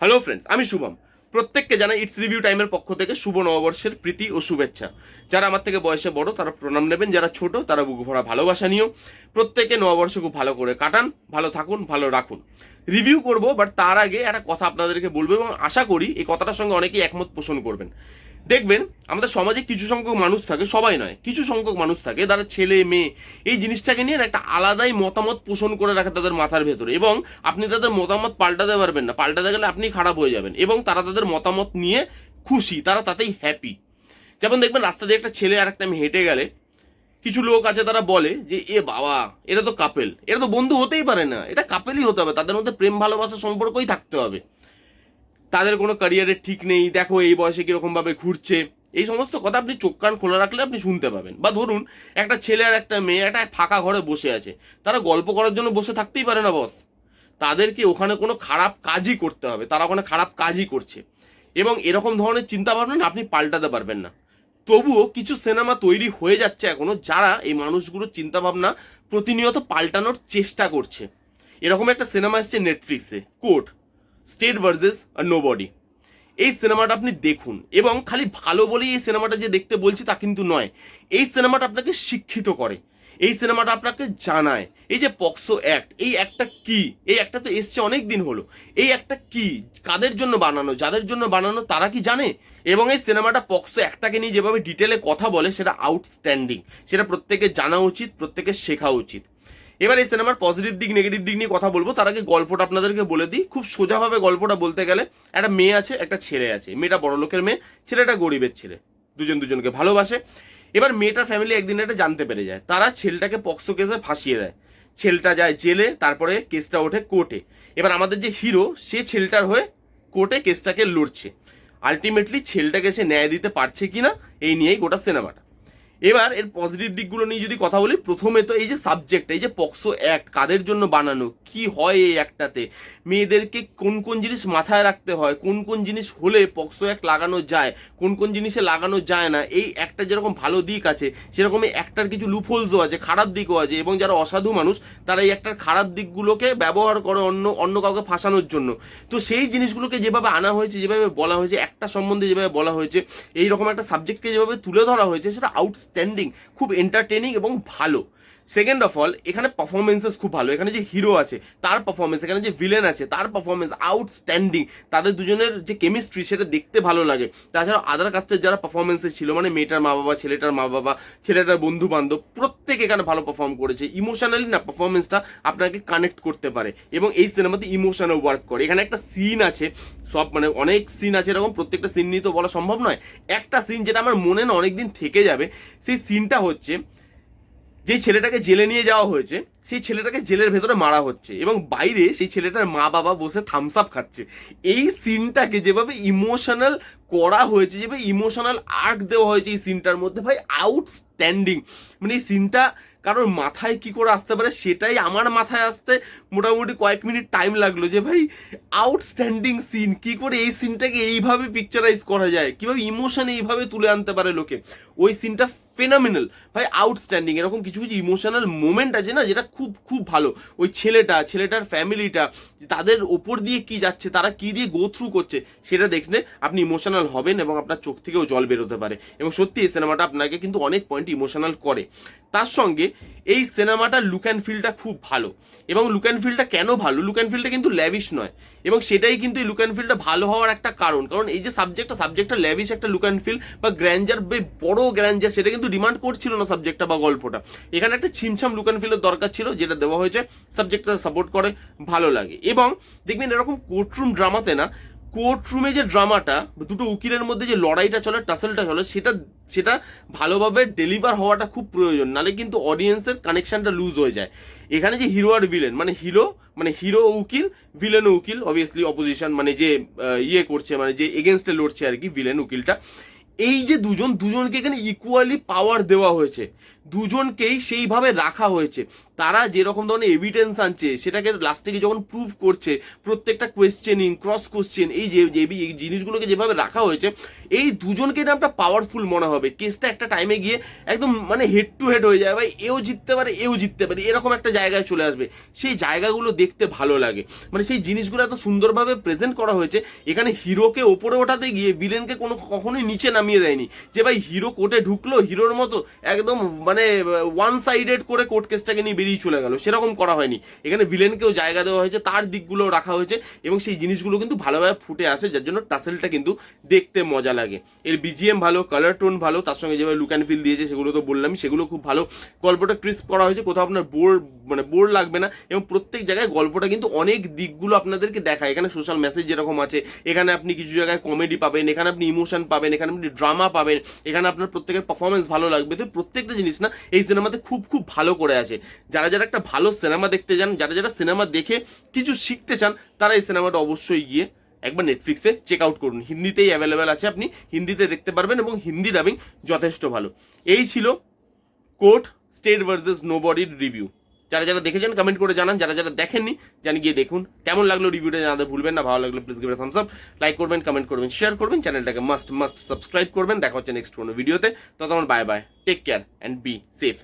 Hello friends আমি শুভম। প্রত্যেককে জানাই ইটস রিভিউ টাইমের পক্ষ থেকে শুভ নববর্ষের প্রীতি ও শুভেচ্ছা। যারা আমার থেকে বয়সে বড়, তারা প্রণাম নেবেন। যারা ছোট, তারা বুক ভরা ভালোবাসা নিও। প্রত্যেকে নববর্ষ খুব ভালো করে কাটান, ভালো থাকুন, ভালো রাখুন। রিভিউ করব বাট তার আগে একটা কথা আপনাদেরকে বলব এবং আশা করি এই কথাটার সঙ্গে অনেকেই একমত পোষণ করবেন। দেখবেন, আমাদের সমাজে কিছু সংখ্যক মানুষ থাকে, সবাই নয়, কিছু সংখ্যক মানুষ থাকে, তারা ছেলে, মেয়ে, এই জিনিসটাকে নিয়ে একটা আলাদাই মতামত পোষণ করে রাখে তাদের মাথার ভেতরে এবং আপনি তাদের মতামত পাল্টাতে পারবেন না, পাল্টাতে গেলে আপনি খারাপ হয়ে যাবেন এবং তারা তাদের মতামত নিয়ে খুশি, তারা তাতেই হ্যাপি যেমন দেখবেন, রাস্তা দিয়ে একটা ছেলে আর একটা মেয়ে হেঁটে গেলে কিছু লোক আছে তারা বলে যে, এ বাবা, এটা তো কাপেল এটা তো বন্ধু হতেই পারে না, এটা কাপেলই হতে হবে, তাদের মধ্যে প্রেম ভালোবাসার সম্পর্কই থাকতে হবে। তাদের কোনো ক্যারিয়ারের ঠিক নেই, দেখো এই বয়সে কীরকম ভাবে ঘুরছে। এই সমস্ত কথা আপনি চোখ কান খোলা রাখলে আপনি শুনতে পাবেন। বা ধরুন, একটা ছেলে আর একটা মেয়ে একটা ফাঁকা ঘরে বসে আছে। তারা গল্প করার জন্য বসে থাকতেই পারে না বস তাদেরকে ওখানে কোনো খারাপ কাজই করতে হবে। তারা ওখানে খারাপ কাজই করছে। এবং এরকম ধরনের চিন্তা ভাবনা আপনি পাল্টাতে পারবেন না। তবুও কিছু সিনেমা তৈরি হয়ে যাচ্ছে এখনও যারা এই মানুষগুলোর চিন্তা ভাবনা প্রতিনিয়ত পাল্টানোর চেষ্টা করছে। এরকম একটা সিনেমা এসছে নেটফ্লিক্সে court. State versus nobody এই সিনেমাটা আপনি দেখুন, এবং খালি ভালো বলেই এই সিনেমাটা যে দেখতে বলছি তা কিন্তু নয়। এই সিনেমাটা আপনাকে শিক্ষিত করে, এই সিনেমাটা আপনাকে জানায়। এই যে পক্সো অ্যাক্ট এই একটা কি? এই একটা তো এসছে অনেক দিন হলো। এই একটা কি? কাদের জন্য বানানো? যাদের জন্য বানানো তারা কি জানে? এবং এই সিনেমাটা পক্সো একটাকে নিয়ে যেভাবে ডিটেলে কথা বলে, সেটা আউটস্ট্যান্ডিং সেটা প্রত্যেকের জানা উচিত প্রত্যেকের শেখা উচিত। এবার এই সিনেমার পজিটিভ দিক নেগেটিভ দিক নিয়ে কথা বলব। তার আগে গল্পটা আপনাদেরকে বলে দিই। খুব সোজাভাবে গল্পটা বলতে গেলে একটা মেয়ে আছে, একটা ছেলে আছে। মেয়েটা বড় লোকের মেয়ে, ছেলেটা গরিবের ছেলে। দুজন দুজনকে ভালোবাসে। এবার মেয়েটার ফ্যামিলি একদিন এটা জানতে পেরে যায়। তারা ছেলেটাকে পক্সো কেসে ফাঁসিয়ে দেয়। ছেলেটা যায় জেলে, তারপরে কেসটা ওঠে কোর্টে। এবার আমাদের যে হিরো সে ছেলেটার হয়ে কোর্টে কেসটাকে লড়ছে। আলটিমেটলি ছেলেটাকে সে ন্যায় দিতে পারছে কিনা, এই নিয়েই গোটা সিনেমাটা এবার এর পজিটিভ দিকগুলো নিয়ে যদি কথা বলি, প্রথমে তো এই যে সাবজেক্ট এই যে পক্সো অ্যাক্ট কাদের জন্য বানানো? কি হয় এই অ্যাক্টটাতে মেয়েদেরকে কোন কোন জিনিস মাথায় রাখতে হয়? কোন কোন জিনিস হলে পক্সো অ্যাক্ট লাগানো যায়? কোন কোন জিনিসে লাগানো যায় না? এই একটা যেরকম ভালো দিক আছে, সেরকম এই একটার কিছু লুফোলসও আছে, খারাপ দিকও আছে, এবং যারা অসাধু মানুষ, তারা এই একটার খারাপ দিকগুলোকে ব্যবহার করে অন্য অন্য কাউকে ফাঁসানোর জন্য। তো সেই জিনিসগুলোকে যেভাবে আনা হয়েছে, যেভাবে বলা হয়েছে, একটা সম্বন্ধে যেভাবে বলা হয়েছে এই রকম একটা সাবজেক্টকে যেভাবে তুলে ধরা হয়েছে, সেটা আউটস্ট্যান্ডিং খুব এন্টারটেনিং এবং ভালো। সেকেন্ড অফ অল এখানে পারফরমেন্সেস খুব ভালো। এখানে যে হিরো আছে, তার পারফরমেন্স এখানে যে ভিলেন আছে, তার পারফরমেন্স আউটস্ট্যান্ডিং তাদের দুজনের যে কেমিস্ট্রি সেটা দেখতে ভালো লাগে। তাছাড়া আদার কাস্টের যারা পারফরমেন্সে ছিল মানে মেয়েটার মা বাবা ছেলেটার মা বাবা ছেলেটার বন্ধু বান্ধব প্রত্যেক এখানে ভালো পারফর্ম করেছে। ইমোশনালি না পারফরমেন্সটা আপনাকে কানেক্ট করতে পারে। এবং এই সিনেমাতে ইমোশনে ওয়ার্ক করে। এখানে একটা সিন আছে, সব মানে অনেক সিন আছে, এরকম প্রত্যেকটা সিন নিয়ে তো বলা সম্ভব নয়। একটা সিন যেটা আমার মনে না অনেকদিন থেকে যাবে, সেই সিনটা হচ্ছে যেই ছেলেটাকে জেলে নিয়ে যাওয়া হয়েছে, সেই ছেলেটাকে জেলের ভেতরে মারা হচ্ছে এবং বাইরে সেই ছেলেটার মা বাবা বসে থামস আপ খাচ্ছে। এই সিনটাকে যেভাবে ইমোশনাল করা হয়েছে, যেভাবে ইমোশনাল আর্ক দেওয়া হয়েছে এই সিনটার মধ্যে ভাই আউটস্ট্যান্ডিং মানে এই সিনটা কারোর মাথায় কি করে আসতে পারে সেটাই আমার মাথায় আসতে মোটামুটি কয়েক মিনিট টাইম লাগল যে ভাই আউটস্ট্যান্ডিং সিন কি করে এই সিনটাকে এইভাবে পিকচারাইজ করা যায়? কীভাবে ইমোশন এইভাবে তুলে আনতে পারে লোকে? ওই সিনটা ফেনামিনাল ভাই আউটস্ট্যান্ডিং এরকম কিছু কিছু ইমোশনাল মোমেন্ট আছে না, যেটা খুব খুব ভালো। ওই ছেলেটা, ছেলেটার ফ্যামিলিটা তাদের ওপর দিয়ে কি যাচ্ছে, তারা কি দিয়ে গো থ্রু করছে, সেটা দেখলে আপনি ইমোশনাল হবেন এবং আপনার চোখ থেকেও জল বেরোতে পারে। এবং সত্যি এই সিনেমাটা আপনাকে কিন্তু অনেক পয়েন্ট ইমোশনাল করে। তার সঙ্গে এই সিনেমাটার লুক অ্যান্ড ফিলটা খুব ভালো। এবং লুক অ্যান্ড ফিলটা কেন ভালো? লুক অ্যান্ড ফিলটা কিন্তু ল্যাভিশ নয়। এবং সেটাই কিন্তু এই লুক অ্যান্ড ফিলটা ভালো হওয়ার একটা কারণ। কারণ এই যে সাবজেক্টটা সাবজেক্টটা ল্যাভিশ একটা লুক অ্যান্ড ফিল বা গ্র্যান্ডার বড় গ্র্যান্ডার সেটা কিন্তু ডিমান্ড করছিল না সাবজেক্টটা বা গল্পটা। এখানে একটা ছিমছাম লুক অ্যান্ড ফিলের দরকার ছিল, যেটা দেওয়া হয়েছে। সাবজেক্টটা সাপোর্ট করে, ভালো লাগে। এবং দেখবেন এরকম কোর্টরুম ড্রামাতে না কোর্টরুমে যে ড্রামাটা দুটো উকিলের মধ্যে যে লড়াইটা চলে টাসেলটা চলে, সেটা সেটা ভালোভাবে ডেলিভার হওয়াটা খুব প্রয়োজন। নালে কিন্তু অডিয়েন্সের কানেকশনটা লুজ হয়ে যায়। এখানে যে হিরো আর ভিলেন মানে হিরো মানে হিরো উকিল ভিলেন উকিল অবভিয়াসলি অপোজিশন মানে যে ইয়ে করছে মানে যে এগেনস্টে লড়ছে আর কি ভিলেন উকিলটা। এই যে দুজন দুজনকে এখানে ইকুয়ালি পাওয়ার দেওয়া হয়েছে। দুজনকেই সেইভাবে রাখা হয়েছে। তারা যেরকম ধরনের এভিডেন্স আনছে, সেটাকে লাস্টে গিয়ে যখন প্রুভ করছে, প্রত্যেকটা কোয়েশ্চেনিং ক্রস কোশ্চেন এই যে এই জিনিসগুলোকে যেভাবে রাখা হয়েছে, এই দুজনকে না একটা পাওয়ারফুল মনে হবে। কেসটা একটা টাইমে গিয়ে একদম মানে হেড টু হেড হয়ে যায় ভাই, এও জিততে পারে, এও জিততে পারে, এরকম একটা জায়গায় চলে আসবে। সেই জায়গাগুলো দেখতে ভালো লাগে। মানে সেই জিনিসগুলো এত সুন্দরভাবে প্রেজেন্ট করা হয়েছে, এখানে হিরোকে ওপরে ওঠাতে গিয়ে ভিলেনকে কোনো কখনোই নিচে নামিয়ে দেয়নি। যে ভাই, হিরো কোর্টে ঢুকলো, হিরোর মতো একদম মানে ওয়ান সাইডেড করে কোর্ট কেসটাকে নিয়ে বেরিয়ে চলে গেল। সেরকম করা হয়নি। এখানে ভিলেনকেও জায়গা দেওয়া হয়েছে, তার দিকগুলো রাখা হয়েছে, এবং সেই জিনিসগুলো কিন্তু ভালোভাবে ফুটে আসে, যার জন্য টাসেলটা কিন্তু দেখতে মজা লাগে। এর বিজিএম ভালো কালার টোন ভালো, তার সঙ্গে যেভাবে লুক অ্যান্ড ফিল দিয়েছে, সেগুলো তো বললাম সেগুলো খুব ভালো। গল্পটা ক্রিস্প করা হয়েছে, কোথাও আপনার বোর মানে বোর লাগবে না, এবং প্রত্যেক জায়গায় গল্পটা কিন্তু অনেক দিকগুলো আপনাদেরকে দেখায়। এখানে সোশ্যাল মেসেজ যেরকম আছে, এখানে আপনি কিছু জায়গায় কমেডি পাবেন, এখানে আপনি ইমোশন পাবেন, এখানে আপনি ড্রামা পাবেন, এখানে আপনার প্রত্যেকের পারফরমেন্স ভালো লাগবে। তো প্রত্যেকটা জিনিস না এই সিনেমাতে খুব খুব ভালো করে আছে। যারা যারা একটা ভালো সিনেমা দেখতে চান যারা যারা সিনেমা দেখে কিছু শিখতে চান, তারা এই সিনেমাটা অবশ্যই গিয়ে একবার নেটফ্লিক্সে চেক আউট করুন। হিন্দিতেই অ্যাভেলেবেল আছে আপনি, হিন্দিতে দেখতে পারবেন এবং হিন্দি ডাবিং যথেষ্ট ভালো। এই ছিল কোর্ট স্টেট ভার্সেস নো বডির রিভিউ যারা যারা দেখেছেন কমেন্ট করে জানান। যারা যারা দেখেননি জানি গিয়ে দেখুন। কেমন লাগল রিভিউটা জানাতে ভুলবেন না, ভালো লাগল please give thumbs up like করবেন কমেন্ট করবেন শেয়ার করবেন চ্যানেলটাকে মাস্ট মাস্ট সাবস্ক্রাইব করবেন। দেখা হচ্ছে নেক্সট কোনো ভিডিওতে ততক্ষণ bye bye take care and be safe